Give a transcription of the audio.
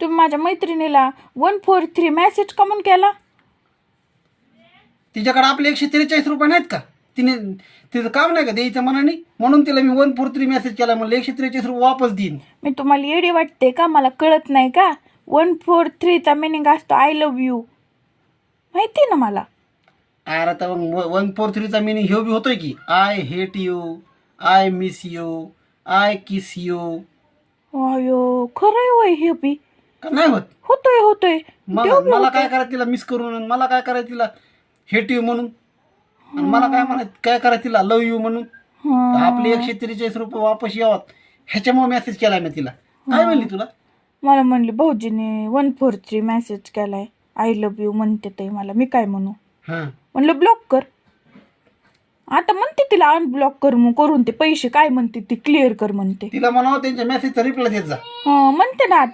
तुम्ही माझ्या मैत्रिणीला वन फोर थ्री मेसेज कमून केला. तिच्याकडे आपले एकशे त्रेचाळीस रुपये नाहीत का? तिने तिचं काम नाही का द्यायचं मनाने? म्हणून तिला मी वन फोर थ्री मेसेज केला म्हणलं एकशे त्रेचाळीस रुपये वापस देईन. मी तुम्हाला येडी वाटते का? मला कळत नाही का? वन फोर थ्रीचा मिनिंग असतो आय लव्ह यू माहिती ना मला? अरे आता वन फोर थ्रीचा मिनिंग ह्यो बी होतोय की I hate you I miss you I kiss you अयो खरंय वय हे बी. का? नाही होत. होतोय होतोय. मग मला काय करायचं तिला मिस करून आणि मला काय करायचं तिला हेट यू म्हणून. आणि मला काय म्हणायचं काय करायचं तिला? लव यू म्हणून. तर आपले एकशे त्रेचाळीस रुपये वापस यावात ह्याच्यामुळे मेसेज केलाय मी तिला. काय म्हणली तुला? मला म्हणले भाऊजीने वन फोर थ्री मेसेज केलाय. आय लव्ह यू म्हणते ते मला. मी काय म्हणू? हां. म्हणलं ब्लॉक कर. आता म्हणते तिला अनब्लॉक कर मग करून ते. पैसे काय म्हणते ती? क्लिअर कर म्हणते. तिला म्हणावं त्यांच्या मेसेजचा रिप्लाय देत जा. हं, म्हणते ना आता.